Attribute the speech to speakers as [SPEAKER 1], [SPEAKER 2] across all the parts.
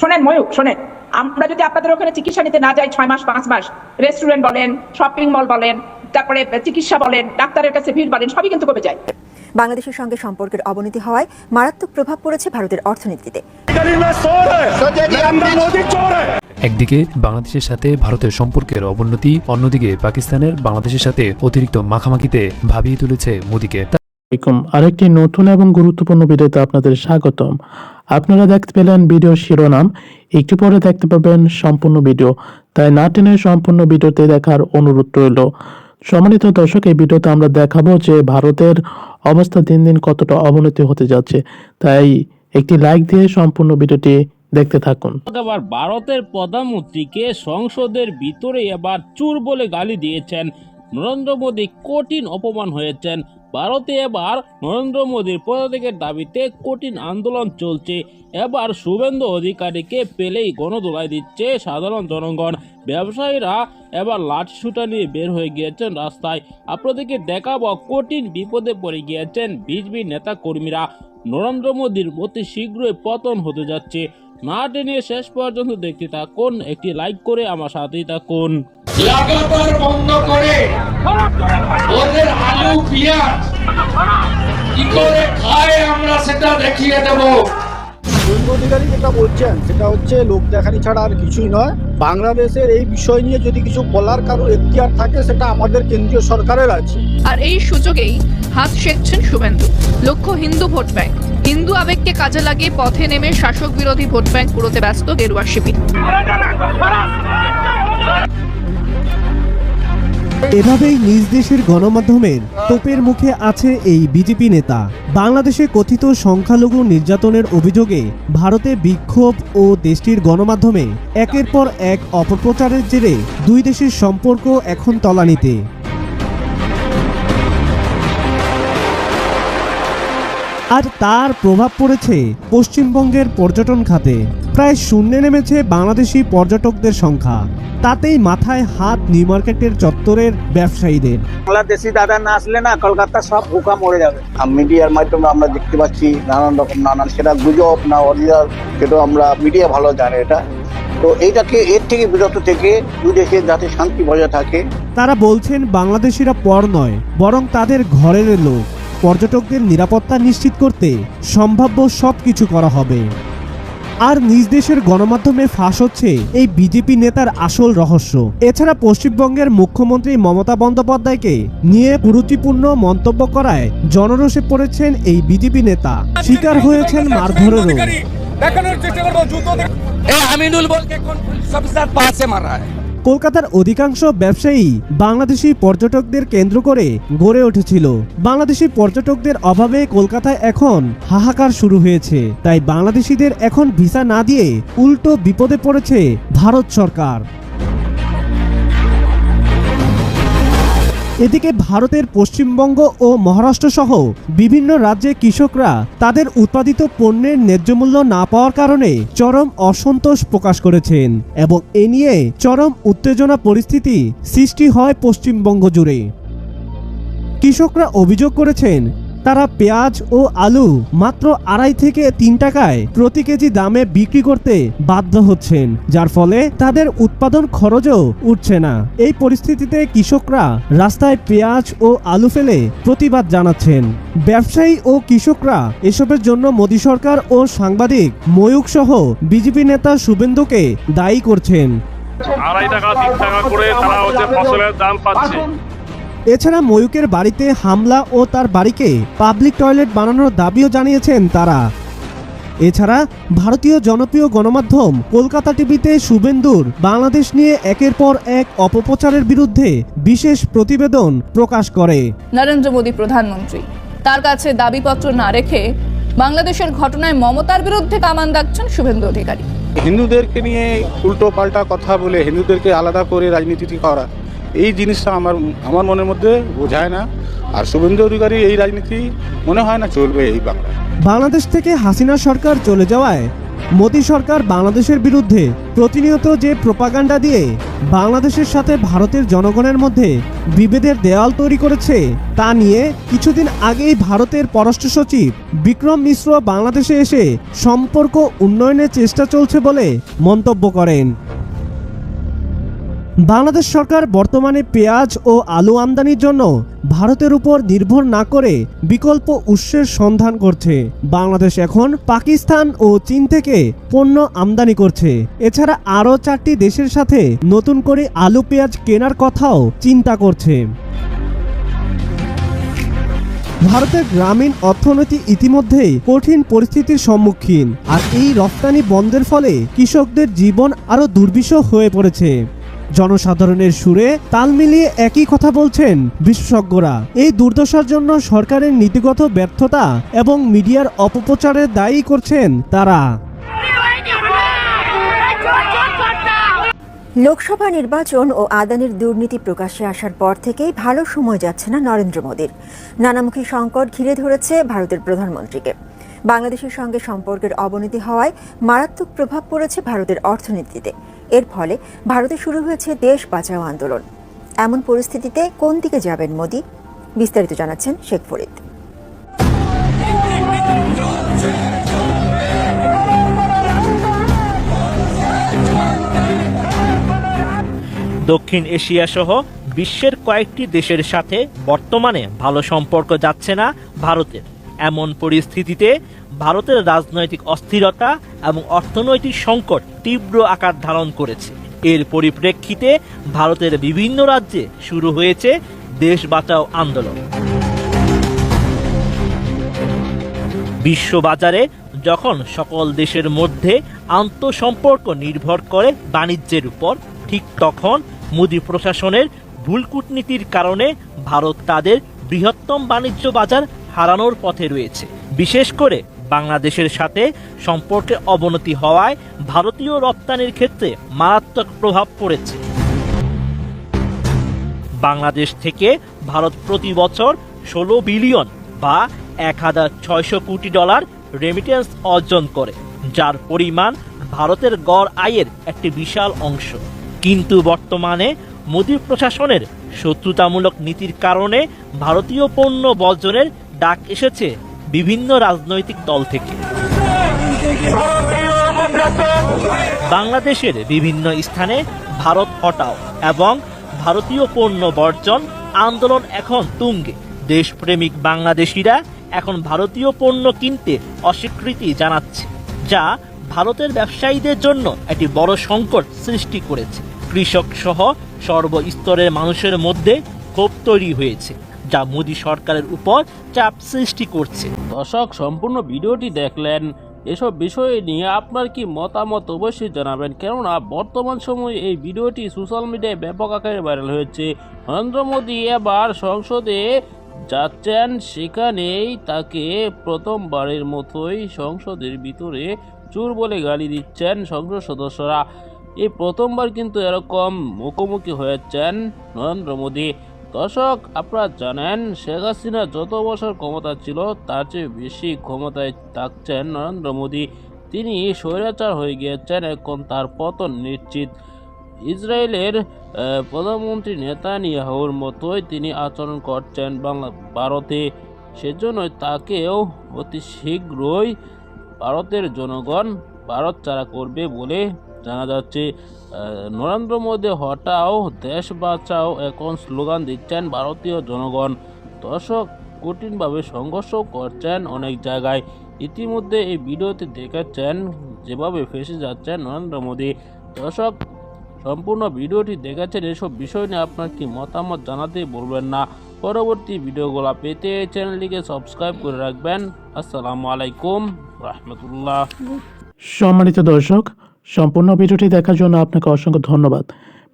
[SPEAKER 1] শোনেন ময়ূক শোনেন। আমরা যদি আপনাদের ওখানে চিকিৎসা নিতে না যাই ছয় মাস পাঁচ মাস রেস্টুরেন্ট বলেন শপিং মল বলেন তারপরে চিকিৎসা বলেন ডাক্তারের কাছে ভিড় বলেন সবই কিন্তু কমে যায়।
[SPEAKER 2] বাংলাদেশের সঙ্গে সম্পর্কের অবনতি হওয়ায় মারাত্মক প্রভাব পড়েছে ভারতের অর্থনীতিতে।
[SPEAKER 3] একদিকে বাংলাদেশের সাথে ভারতের সম্পর্কের অবনতি অন্যদিকে পাকিস্তানের বাংলাদেশের সাথে অতিরিক্ত মাখামাখিতে ভাবিয়ে তুলেছে মোদীকে।
[SPEAKER 4] আলাইকুম আরেকটি নতুন এবং গুরুত্বপূর্ণ ভিডিওতে আপনাদের স্বাগতম। আপনারা দেখতে পেলেন ভিডিও শিরোনাম। একটু পরে দেখতে পাবেন সম্পূর্ণ ভিডিও। তাই না টেনে সম্পূর্ণ ভিডিওতে দেখার অনুরোধ রইল। সম্মানিত দর্শক, এই ভিডিওতে আমরা দেখাবো যে ভারতের অবস্থা দিন দিন কতটা অবনতি হতে যাচ্ছে। তাই একটি লাইক দিয়ে সম্পূর্ণ ভিডিওটি দেখতে থাকুন।
[SPEAKER 5] ভারতের প্রধানমন্ত্রীকে সংসদের ভিতরে এবার চুর বলে গালি দিয়েছেন নরেন্দ্র মোদী কঠিন অপমান হয়েছেন। ভারতে এবার নরেন্দ্র মোদীর পদত্যাগের দাবিতে কঠিন আন্দোলন চলছে। এবার শুভেন্দু অধিকারীকে পেলেই গণদোলাই দিচ্ছে সাধারণ জনগণ। ব্যবসায়ীরা এবার লাঠি সুটা নিয়ে বের হয়ে গিয়েছেন রাস্তায়। আপনাদেরকে দেখাবো কঠিন বিপদে পড়ে গিয়েছেন বিজেপি নেতা কর্মীরা নরেন্দ্র মোদীর অতি শীঘ্রই পতন হতে যাচ্ছে। না টেনে শেষ পর্যন্ত দেখতে থাকুন, একটি লাইক করে আমার সাথেই থাকুন।
[SPEAKER 6] লাগাতার বন্ধ করে। ওদের আলু পেঁয়াজ কি করে খায় আমরা সেটা দেখিয়ে দেব।
[SPEAKER 7] অধিকারী যেটা বলছেন সেটা হচ্ছে লোক দেখানি ছাড়া আর কিছুই নয়। বাংলাদেশের এই বিষয় নিয়ে যদি কিছু বলার কারও এখতিয়ার থাকে সেটা আমাদের কেন্দ্রীয় সরকারের আছে।
[SPEAKER 8] আর এই সুযোগেই হাত সেঁকছেন শুভেন্দু। লক্ষ্য হিন্দু ভোট ব্যাংক। হিন্দু আবেগকে কাজে লাগিয়ে পথে নেমে শাসক বিরোধী ভোট ব্যাংক পুরোতে ব্যস্ত গেরুয়া শিবির।
[SPEAKER 9] এভাবেই নিজ দেশের গণমাধ্যমের তোপের মুখে আছে এই বিজেপি নেতা। বাংলাদেশে কথিত সংখ্যালঘু নির্যাতনের অভিযোগে ভারতে বিক্ষোভ ও দেশটির গণমাধ্যমে একের পর এক অপপ্রচারের জেরে দুই দেশের সম্পর্ক এখন তলানিতে। আর তার প্রভাব পড়েছে পশ্চিমবঙ্গের পর্যটন খাতে। প্রায় শূন্যে নেমেছে বাংলাদেশি পর্যটকদের সংখ্যা। তাতেই মাথায় হাত নিউ মার্কেটের চত্বরের ব্যবসায়ীদের।
[SPEAKER 7] বাংলাদেশি দাদা না আসলে না কলকাতা সব বোকা মরে যাবে। মিডিয়ার মাধ্যমে আমরা দেখতে পাচ্ছি নানান রকম নানান সেটা গুজব না অরিজিনাল সেটা আমরা মিডিয়া ভালো জানে এটা। তো এইটাকে এর থেকে বিরত থেকে দুই দেশের যাতে শান্তি বজায় থাকে।
[SPEAKER 9] তারা বলছেন বাংলাদেশিরা পর নয় বরং তাদের ঘরের লোক। পর্যটকদের নিরাপত্তা নিশ্চিত করতে সম্ভাব্য সব কিছু করা হবে। আর নিজ দেশের গণমাধ্যমে ফাঁস হচ্ছে এই বিজেপি নেতার আসল রহস্য। এছাড়া পশ্চিমবঙ্গের মুখ্যমন্ত্রী মমতা বন্দ্যোপাধ্যায়কে নিয়ে কুরুচিপূর্ণ মন্তব্য করায় জনরোষে পড়েছেন এই বিজেপি নেতা। শিকার হয়েছেন মারধরেরও।
[SPEAKER 6] দেখানোর চেষ্টা করব জুতো আমিনুল বলকে কোন সবসার পাশে মারা হয়?
[SPEAKER 9] কলকাতার অধিকাংশ ব্যবসায়ী বাংলাদেশি পর্যটকদের কেন্দ্র করে গড়ে উঠেছিল। বাংলাদেশি পর্যটকদের অভাবে কলকাতায় এখন হাহাকার শুরু হয়েছে। তাই বাংলাদেশিদের এখন ভিসা না দিয়ে উল্টো বিপদে পড়েছে ভারত সরকার। এদিকে ভারতের পশ্চিমবঙ্গ ও মহারাষ্ট্র সহ বিভিন্ন রাজ্যে কৃষকরা তাদের উৎপাদিত পণ্যের ন্যায্যমূল্য না পাওয়ার কারণে চরম অসন্তোষ প্রকাশ করেছেন এবং এ নিয়ে চরম উত্তেজনা পরিস্থিতি সৃষ্টি হয় পশ্চিমবঙ্গ জুড়ে। কৃষকরা অভিযোগ করেছেন তারা পেঁয়াজ ও আলু মাত্র আড়াই থেকে তিন টাকায় প্রতি কেজি দামে বিক্রি করতে বাধ্য হচ্ছেন, যার ফলে তাদের উৎপাদন খরচও উঠছে না। এই পরিস্থিতিতে কৃষকরা রাস্তায় পেঁয়াজ ও আলু ফেলে প্রতিবাদ জানাচ্ছেন। ব্যবসায়ী ও কৃষকরা এসবের জন্য মোদী সরকার ও সাংবাদিক ময়ূক সহ বিজেপি নেতা শুভেন্দুকে দায়ী করছেন।
[SPEAKER 10] আড়াই টাকা, তিন টাকা করে তারা হচ্ছে ফসলের দাম পাচ্ছে।
[SPEAKER 9] এছাড়া ময়ূকের বাড়িতে হামলা ও তার বাড়িকে পাবলিক টয়লেট বানানোর দাবিও জানিয়েছেন তারা। এছাড়া ভারতীয় জনপ্রিয় গণমাধ্যম কলকাতা টিভিতে শুভেন্দুর বাংলাদেশ নিয়ে একের পর এক অপপ্রচারের বিরুদ্ধে বিশেষ প্রতিবেদন প্রকাশ করে।
[SPEAKER 8] নরেন্দ্র মোদী প্রধানমন্ত্রী তার কাছে দাবিপত্র না রেখে বাংলাদেশের ঘটনায় মমতার বিরুদ্ধে কামান দাগছেন শুভেন্দু অধিকারী।
[SPEAKER 7] হিন্দুদেরকে নিয়ে উল্টো পাল্টা কথা বলে হিন্দুদেরকে আলাদা করে রাজনীতি করা এই জিনিসটা আমার আমার মনের মধ্যে বোঝায় না। আর শুভেন্দু অধিকারী এই রাজনীতি মনে হয় না চলবে এই বাংলায়।
[SPEAKER 9] বাংলাদেশ থেকে হাসিনা সরকার চলে যাওয়ায় মোদী সরকার বাংলাদেশের বিরুদ্ধে প্রতিনিয়ত যে প্রোপাগান্ডা দিয়ে বাংলাদেশের সাথে ভারতের জনগণের মধ্যে বিভেদের দেওয়াল তৈরি করেছে, তা নিয়ে কিছুদিন আগেই ভারতের পররাষ্ট্র সচিব বিক্রম মিশ্র বাংলাদেশে এসে সম্পর্ক উন্নয়নের চেষ্টা চলছে বলে মন্তব্য করেন। বাংলাদেশ সরকার বর্তমানে পেঁয়াজ ও আলু আমদানির জন্য ভারতের উপর নির্ভর না করে বিকল্প উৎসের সন্ধান করছে। বাংলাদেশ এখন পাকিস্তান ও চীন থেকে পণ্য আমদানি করছে। এছাড়া আরও চারটি দেশের সাথে নতুন করে আলু পেঁয়াজ কেনার কথাও চিন্তা করছে। ভারতের গ্রামীণ অর্থনীতি ইতিমধ্যেই কঠিন পরিস্থিতির সম্মুখীন। আর এই রপ্তানি বন্ধের ফলে কৃষকদের জীবন আরও দুর্বিষহ হয়ে পড়েছে। জনসাধারণের সুরে তাল মিলিয়ে একই কথা বলছেন বিশেষজ্ঞরা। এই দুর্দশার জন্য সরকারের নীতিগত ব্যর্থতা এবং মিডিয়ার অপপ্রচারের দায়ী করছেন তারা।
[SPEAKER 2] লোকসভা নির্বাচন ও আদানির দুর্নীতি প্রকাশ্যে আসার পর থেকেই ভালো সময় যাচ্ছে না নরেন্দ্র মোদীর। নানামুখী সংকট ঘিরে ধরেছে ভারতের প্রধানমন্ত্রীকে। বাংলাদেশের সঙ্গে সম্পর্কের অবনতি হওয়ায় মারাত্মক প্রভাব পড়েছে ভারতের অর্থনীতিতে। এর ফলে ভারতে শুরু হয়েছে দেশ বাঁচাও আন্দোলন। এমন পরিস্থিতিতে কোন দিকে যাবেন মোদি? বিস্তারিত জানাচ্ছেন শেখ ফরিদ।
[SPEAKER 11] দক্ষিণ এশিয়া সহ বিশ্বের কয়েকটি দেশের সাথে বর্তমানে ভালো সম্পর্ক যাচ্ছে না ভারতের। এমন পরিস্থিতিতে ভারতের রাজনৈতিক অস্থিরতা এবং অর্থনৈতিক সংকট তীব্র আকার ধারণ করেছে। এর পরিপ্রেক্ষিতে ভারতের বিভিন্ন রাজ্যে শুরু হয়েছে দেশ বাঁচাও আন্দোলন। বিশ্ববাজারে যখন সকল দেশের মধ্যে আন্তঃসম্পর্ক নির্ভর করে বাণিজ্যের উপর, ঠিক তখন মোদী প্রশাসনের ভুল কূটনীতির কারণে ভারত তাদের বৃহত্তম বাণিজ্য বাজার হারানোর পথে রয়েছে। বিশেষ করে বাংলাদেশের সাথে সম্পর্কে অবনতি হওয়ায় ভারতীয় রপ্তানির ক্ষেত্রে মারাত্মক প্রভাব পড়েছে। বাংলাদেশ থেকে ভারত প্রতি বছর ষোলো বিলিয়ন বা এক হাজার ছয়শো কোটি ডলার রেমিটেন্স অর্জন করে, যার পরিমাণ ভারতের গড় আয়ের একটি বিশাল অংশ। কিন্তু বর্তমানে মোদী প্রশাসনের শত্রুতামূলক নীতির কারণে ভারতীয় পণ্য বর্জনের ডাক এসেছে বিভিন্ন রাজনৈতিক দল থেকে। বাংলাদেশের বিভিন্ন স্থানে ভারত হটাও এবং ভারতীয় পণ্য বর্জন আন্দোলন এখন তুঙ্গে। দেশপ্রেমিক বাংলাদেশিরা এখন ভারতীয় পণ্য কিনতে অস্বীকৃতি জানাচ্ছে, যা ভারতের ব্যবসায়ীদের জন্য একটি বড় সংকট সৃষ্টি করেছে। কৃষক সহ সর্বস্তরের মানুষের মধ্যে ক্ষোভ তৈরি হয়েছে। যা মোদী সরকারের উপর চাপ সৃষ্টি করছে।
[SPEAKER 5] দর্শক, সম্পূর্ণ ভিডিওটি দেখলেন। এসব বিষয়ে নিয়ে আপনার কি মতামত অবশ্যই জানাবেন। কেননা, বর্তমান সময়ে এই ভিডিওটি সোশ্যাল মিডিয়ায় ব্যাপক আকারে ভাইরাল হয়েছে। নরেন্দ্র মোদী এবার সংসদে যাচ্ছেন। সেখানেই তাকে প্রথমবারের মতোই সংসদের ভিতরে চুর বলে গালি দিচ্ছেন সংসদ সদস্যরা। এই প্রথমবার কিন্তু এরকম মুখোমুখি হয়েছেন নরেন্দ্র মোদী। দর্শক, আপনারা জানেন, শেখ হাসিনা যত বছর ক্ষমতা ছিল, তার চেয়ে বেশি ক্ষমতায় থাকছেন নরেন্দ্র মোদী। তিনি স্বৈরাচার হয়ে গিয়েছেন এখন তার পতন নিশ্চিত। ইসরায়েলের প্রধানমন্ত্রী নেতানিয়াহুর মতোই তিনি আচরণ করছেন বাংলা, ভারতে। সেজন্যই তাকেও অতি শীঘ্রই ভারতের জনগণ ভারত ছাড়া করবে বলে জানা যাচ্ছে নরেন্দ্র মোদী, হটাও দেশ বাঁচাও এখন স্লোগান দিচ্ছেন ভারতীয় জনগণ। দর্শক, কঠিনভাবে সংঘর্ষ করছেন অনেক জায়গায়। ইতিমধ্যে এই ভিডিওতে দেখাচ্ছেন যেভাবে ফেসে যাচ্ছেন নরেন্দ্র মোদী। দর্শক, সম্পূর্ণ ভিডিওটি দেখাচ্ছেন এসব বিষয় নিয়ে আপনার কি মতামত জানাতে বলবেন না। পরবর্তী ভিডিওগুলো পেতে চ্যানেলটিকে সাবস্ক্রাইব করে রাখবেন। আসসালামু আলাইকুম, রহমতুল্লাহ।
[SPEAKER 4] সম্মানিত দর্শক সম্পূর্ণ ভিডিওটি দেখার জন্য আপনাকে অসংখ্য ধন্যবাদ।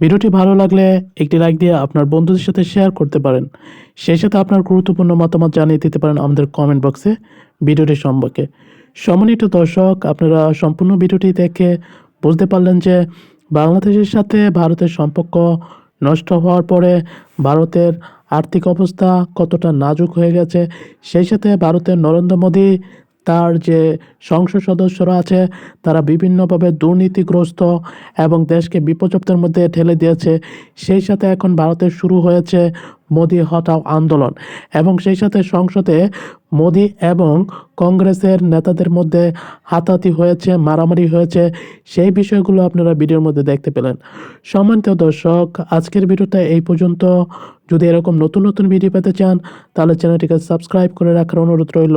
[SPEAKER 4] ভিডিওটি ভালো লাগলে একটি লাইক দিয়ে আপনার বন্ধুদের সাথে শেয়ার করতে পারেন। সেই সাথে আপনার গুরুত্বপূর্ণ মতামত জানিয়ে দিতে পারেন আমাদের কমেন্ট বক্সে ভিডিওটি সম্পর্কে। সম্মানিত দর্শক, আপনারা সম্পূর্ণ ভিডিওটি দেখে বুঝতে পারলেন যে বাংলাদেশের সাথে ভারতের সম্পর্ক নষ্ট হওয়ার পরে ভারতের আর্থিক অবস্থা কতটা নাজুক হয়ে গেছে, সেই সাথে ভারতের নরেন্দ্র মোদী তার যে সংসদ সদস্যরা আছে, তারা বিভিন্নভাবে দুর্নীতিগ্রস্ত এবং দেশকে বিপর্যপ্তের মধ্যে ঠেলে দিয়েছে। সেই সাথে এখন ভারতে শুরু হয়েছে মোদি হটাও আন্দোলন এবং সেই সাথে সংসদে মোদি এবং কংগ্রেসের নেতাদের মধ্যে হাতাহাতি হয়েছে, মারামারি হয়েছে। সেই বিষয়গুলো আপনারা ভিডিওর মধ্যে দেখতে পেলেন। সম্মানিত দর্শক, আজকের ভিডিওটা এই পর্যন্ত। যদি এরকম নতুন নতুন ভিডিও পেতে চান, তাহলে চ্যানেলটিকে সাবস্ক্রাইব করে রাখার অনুরোধ রইল।